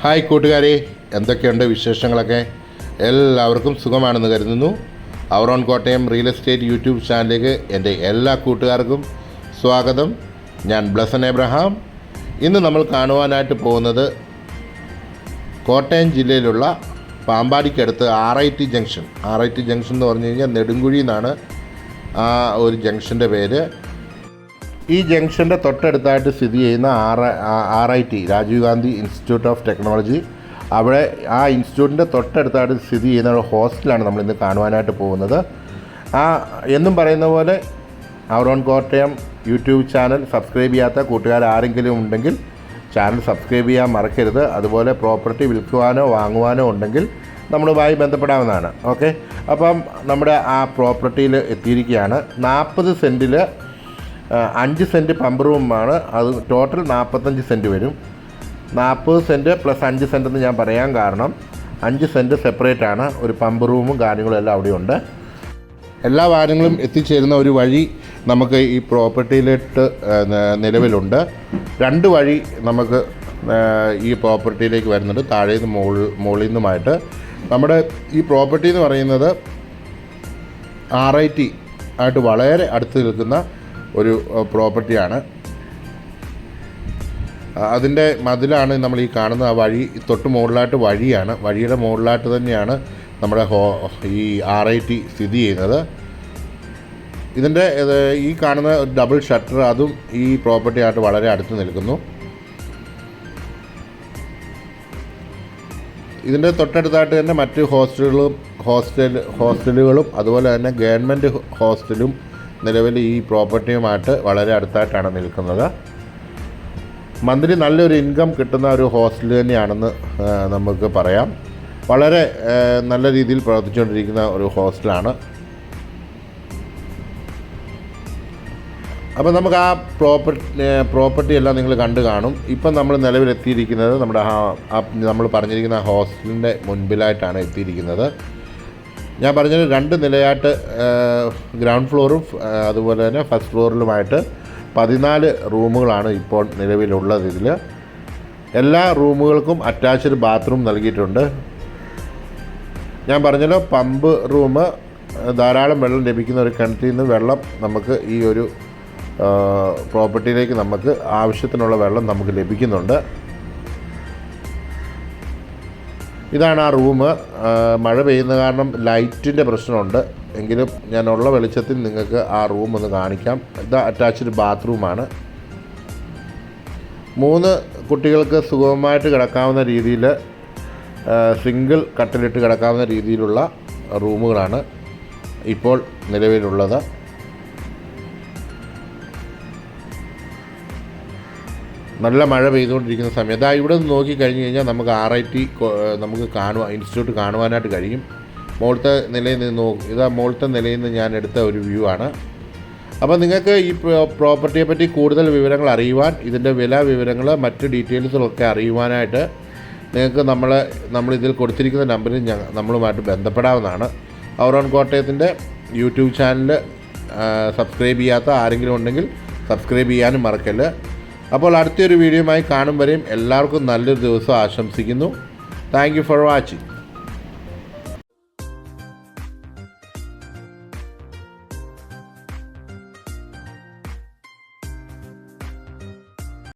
Hi കൂട്ടുകാരെ എന്തൊക്കെയുണ്ട് വിശേഷങ്ങളൊക്കെ? എല്ലാവർക്കും സുഖമാണെന്ന് കരുതുന്നു. Our own Kottayam real estate YouTube ചാനലിലേക്ക് എന്റെ എല്ലാ കൂട്ടുകാർക്കും സ്വാഗതം. ഞാൻ ബ്ലസൻ എബ്രഹാം. ഇന്ന് നമ്മൾ കാണുവാനായിട്ട് പോകുന്നത് കോട്ടയം ജില്ലയിലുള്ള പാമ്പാടിക്കടുത്ത് R I T junction. R I T junction എന്ന് പറഞ്ഞു കഴിഞ്ഞാൽ നെടുങ്കുഴി എന്നാണ് ആ ഒരു ജംഗ്ഷന്റെ പേര്. ഈ ജംഗ്ഷന്റെ തൊട്ടടുത്തായിട്ട് സ്ഥിതി ചെയ്യുന്ന R R I T Rajiv Gandhi institute of technology. അവിടെ ആ ഇൻസ്റ്റിറ്റ്യൂട്ടിന്റെ തൊട്ടടുത്തായിട്ട് സ്ഥിതി ചെയ്യുന്ന ഒരു ഹോസ്റ്റലാണ് നമ്മൾ ഇന്ന് കാണുവാനായിട്ട് പോകുന്നത്. ആ എന്നും പറയുന്ന പോലെ our own Kottayam YouTube channel subscribe ചെയ്യാത്ത കൂട്ടുകാർ ആരെങ്കിലും ഉണ്ടെങ്കിൽ ചാനൽ സബ്സ്ക്രൈബ് ചെയ്യാൻ മറക്കരുത്. അതുപോലെ പ്രോപ്പർട്ടി വിൽക്കുവാനോ വാങ്ങുവാനോ ഉണ്ടെങ്കിൽ നമ്മളുമായി ബന്ധപ്പെടാവുന്നതാണ്. ഓക്കെ? അപ്പം നമ്മുടെ ആ പ്രോപ്പർട്ടിയിൽ എത്തിയിരിക്കുകയാണ്. നാൽപ്പത് സെന്റിൽ അഞ്ച് സെന്റ് പമ്പ് റൂമാണ് അത് ടോട്ടൽ നാൽപ്പത്തഞ്ച് സെന്റ് വരും. നാൽപ്പത് സെന്റ് പ്ലസ് അഞ്ച് സെന്റ് എന്ന് ഞാൻ പറയാൻ കാരണം അഞ്ച് സെന്റ് സെപ്പറേറ്റ് ആണ്. ഒരു പമ്പ് റൂമും കാര്യങ്ങളും എല്ലാം അവിടെയുണ്ട്. എല്ലാ വാഹനങ്ങളും എത്തിച്ചേരുന്ന ഒരു വഴി നമുക്ക് ഈ പ്രോപ്പർട്ടിയിലിട്ട് നിലവിലുണ്ട്. രണ്ട് വഴി നമുക്ക് ഈ പ്രോപ്പർട്ടിയിലേക്ക് വരുന്നുണ്ട്. താഴെ നിന്ന് മുകളിൽ മുകളിൽ നിന്നുമായിട്ട് നമ്മുടെ ഈ പ്രോപ്പർട്ടി എന്ന് പറയുന്നത് ആർ ഐ ടി ആയിട്ട് വളരെ അടുത്ത് നിൽക്കുന്ന ഒരു പ്രോപ്പർട്ടിയാണ്. അതിന്റെ മതിലാണ് നമ്മൾ ഈ കാണുന്ന ആ വഴി തൊട്ട് മുകളിലായിട്ട് വഴിയാണ്. വഴിയുടെ മുകളിലായിട്ട് തന്നെയാണ് നമ്മുടെ ഹോ ഈ ആർ ഐ ടി സ്ഥിതി ചെയ്യുന്നത്. ഇതിന്റെ ഈ കാണുന്ന ഡബിൾ ഷട്ടർ അതും ഈ പ്രോപ്പർട്ടി ആയിട്ട് വളരെ അടുത്ത് നിൽക്കുന്നു. ഇതിന്റെ തൊട്ടടുത്തായിട്ട് തന്നെ മറ്റ് ഹോസ്റ്റലുകളും ഹോസ്റ്റൽ ഹോസ്റ്റലുകളും അതുപോലെ തന്നെ ഗവൺമെന്റ് ഹോസ്റ്റലും നിലവിൽ ഈ പ്രോപ്പർട്ടിയുമായിട്ട് വളരെ അടുത്തായിട്ടാണ് നിൽക്കുന്നത്. മന്ത്രി നല്ലൊരു ഇൻകം കിട്ടുന്ന ഒരു ഹോസ്റ്റൽ തന്നെയാണെന്ന് നമുക്ക് പറയാം. വളരെ നല്ല രീതിയിൽ പ്രവർത്തിച്ചുകൊണ്ടിരിക്കുന്ന ഒരു ഹോസ്റ്റലാണ്. അപ്പോൾ നമുക്ക് ആ പ്രോപ്പർട്ടി പ്രോപ്പർട്ടി എല്ലാം നിങ്ങൾ കണ്ടു കാണും. ഇപ്പം നമ്മൾ നിലവിലെത്തിയിരിക്കുന്നത് നമ്മുടെ ആ നമ്മൾ പറഞ്ഞിരിക്കുന്ന ഹോസ്റ്റലിന്റെ മുൻപിലായിട്ടാണ് എത്തിയിരിക്കുന്നത്. ഞാൻ പറഞ്ഞത് രണ്ട് നിലയായിട്ട് ഗ്രൗണ്ട് ഫ്ലോറും അതുപോലെ തന്നെ ഫസ്റ്റ് ഫ്ലോറിലുമായിട്ട് പതിനാല് റൂമുകളാണ് ഇപ്പോൾ നിലവിലുള്ളത് ഇതിൽ എല്ലാ റൂമുകൾക്കും അറ്റാച്ച്ഡ് ബാത്റൂം നൽകിയിട്ടുണ്ട്. ഞാൻ പറഞ്ഞല്ലോ പമ്പ് റൂം ധാരാളം വെള്ളം ലഭിക്കുന്ന ഒരു കിണറ്റിൽ നിന്ന് വെള്ളം നമുക്ക് ഈ ഒരു പ്രോപ്പർട്ടിയിലേക്ക് നമുക്ക് ആവശ്യത്തിനുള്ള വെള്ളം നമുക്ക് ലഭിക്കുന്നുണ്ട്. ഇതാണ് ആ റൂം. മഴ പെയ്യുന്ന കാരണം ലൈറ്റിന്റെ പ്രശ്നമുണ്ട്. എങ്കിലും ഞാനുള്ള വെളിച്ചത്തിൽ നിങ്ങൾക്ക് ആ റൂം ഒന്ന് കാണിക്കാം. ഇത് അറ്റാച്ച്ഡ് ബാത്റൂമാണ്. മൂന്ന് കുട്ടികൾക്ക് സുഗമമായിട്ട് കിടക്കാവുന്ന രീതിയിൽ സിംഗിൾ കട്ടിലിട്ട് കിടക്കാവുന്ന രീതിയിലുള്ള റൂമുകളാണ് ഇപ്പോൾ നിലവിലുള്ളത്. നല്ല മഴ പെയ്തുകൊണ്ടിരിക്കുന്ന സമയത്ത്. ആ ഇവിടെ നിന്ന് നോക്കി കഴിഞ്ഞ് കഴിഞ്ഞാൽ നമുക്ക് ആർ ഐ ടി നമുക്ക് കാണുവാൻ ഇൻസ്റ്റിറ്റ്യൂട്ട് കാണുവാനായിട്ട് കഴിയും. മുകളിലത്തെ നിലയിൽ നിന്ന് നോക്കും ഇതാ മുകളിലത്തെ നിലയിൽ നിന്ന് ഞാൻ എടുത്ത ഒരു വ്യൂ ആണ്. അപ്പോൾ നിങ്ങൾക്ക് ഈ പ്രോപ്പർട്ടിയെ പറ്റി കൂടുതൽ വിവരങ്ങൾ അറിയുവാൻ ഇതിന്റെ വില വിവരങ്ങൾ മറ്റ് ഡീറ്റെയിൽസുകളൊക്കെ അറിയുവാനായിട്ട് നിങ്ങൾക്ക് നമ്മൾ നമ്മൾ ഇതിൽ കൊടുത്തിരിക്കുന്ന നമ്പറിൽ ഞങ്ങൾ നമ്മളുമായിട്ട് ബന്ധപ്പെടാവുന്നതാണ്. ഔറോൺ കോട്ടയത്തിന്റെ യൂട്യൂബ് ചാനൽ സബ്സ്ക്രൈബ് ചെയ്യാത്ത ആരെങ്കിലും ഉണ്ടെങ്കിൽ സബ്സ്ക്രൈബ് ചെയ്യാനും മറക്കല്ല്. അപ്പോൾ അടുത്തൊരു വീഡിയോയുമായി കാണും വരെയും എല്ലാവർക്കും നല്ലൊരു ദിവസം ആശംസിക്കുന്നു. Thank for watching